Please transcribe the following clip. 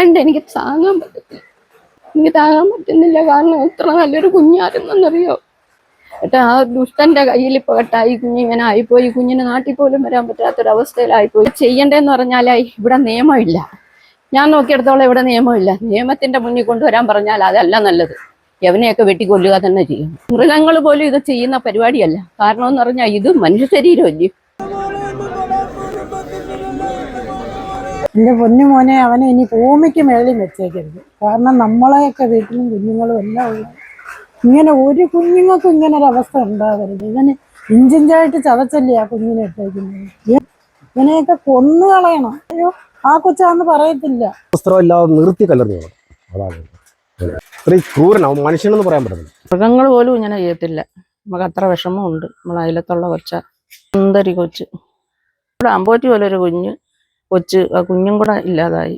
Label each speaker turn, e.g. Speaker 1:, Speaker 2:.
Speaker 1: കണ്ട് എനിക്ക് താങ്ങാൻ പറ്റത്തില്ല. എനിക്ക് താങ്ങാൻ പറ്റുന്നില്ല. കാരണം എത്ര നല്ലൊരു കുഞ്ഞായിരുന്നെന്നറിയോ? എന്നിട്ട് ആ ദുഷ്ടന്റെ കയ്യിൽ ഇപ്പൊ കെട്ടായി കുഞ്ഞ് ഇങ്ങനെ ആയിപ്പോയി. കുഞ്ഞിന് നാട്ടിൽ പോലും വരാൻ പറ്റാത്തൊരവസ്ഥയിലായിപ്പോയി. ചെയ്യണ്ടേന്ന് പറഞ്ഞാലായി ഇവിടെ നിയമമില്ല. ഞാൻ നോക്കിയെടുത്തോളം ഇവിടെ നിയമമില്ല. നിയമത്തിന്റെ മുന്നിൽ കൊണ്ടുവരാൻ പറഞ്ഞാൽ അതല്ല നല്ലത്. യവനെയൊക്കെ വെട്ടിക്കൊല്ലുക തന്നെ ചെയ്യും. മൃഗങ്ങൾ പോലും ഇത് ചെയ്യുന്ന പരിപാടിയല്ല. കാരണം എന്ന് പറഞ്ഞാൽ ഇത് മനുഷ്യ ശരീരമല്ലേ?
Speaker 2: എന്റെ പൊന്നു മോനെ അവനെ ഇനി ഭൂമിക്ക് മേളിൽ വെച്ചേക്കരുത്. കാരണം നമ്മളെയൊക്കെ വീട്ടിലും കുഞ്ഞുങ്ങളും എല്ലാം ഉള്ള ഇങ്ങനെ ഒരു കുഞ്ഞുങ്ങൾക്കും ഇങ്ങനെ ഒരു അവസ്ഥ ഉണ്ടാവരുത്. ഇവന് ഇഞ്ചിഞ്ചായിട്ട് ചതച്ചല്ലേ ആ കുഞ്ഞിനെ ഇട്ടേക്കുന്നത്? ഇവ- ഇവനെയൊക്കെ കൊന്നു കളയണം. അയ്യോ ആ കൊച്ചാന്ന് പറയത്തില്ല.
Speaker 3: വസ്ത്രമില്ലാതെ നിർത്തി കലർന്നു പോകണം അതാണ് ഇത്രയും ക്രൂരനാവും മനുഷ്യനെന്ന് പറയാൻ പറ്റില്ല
Speaker 4: മൃഗങ്ങൾ പോലും ഇങ്ങനെ ചെയ്യത്തില്ല. നമുക്ക് അത്ര വിഷമമുണ്ട്. നമ്മളെ അയലത്തുള്ള കൊച്ച. സുന്ദരി കൊച്ച്. ഇവിടെ അമ്പോറ്റി പോലെ ഒരു കുഞ്ഞ് കൊച്ച് ആ കുഞ്ഞും കൂടെ ഇല്ലാതായി.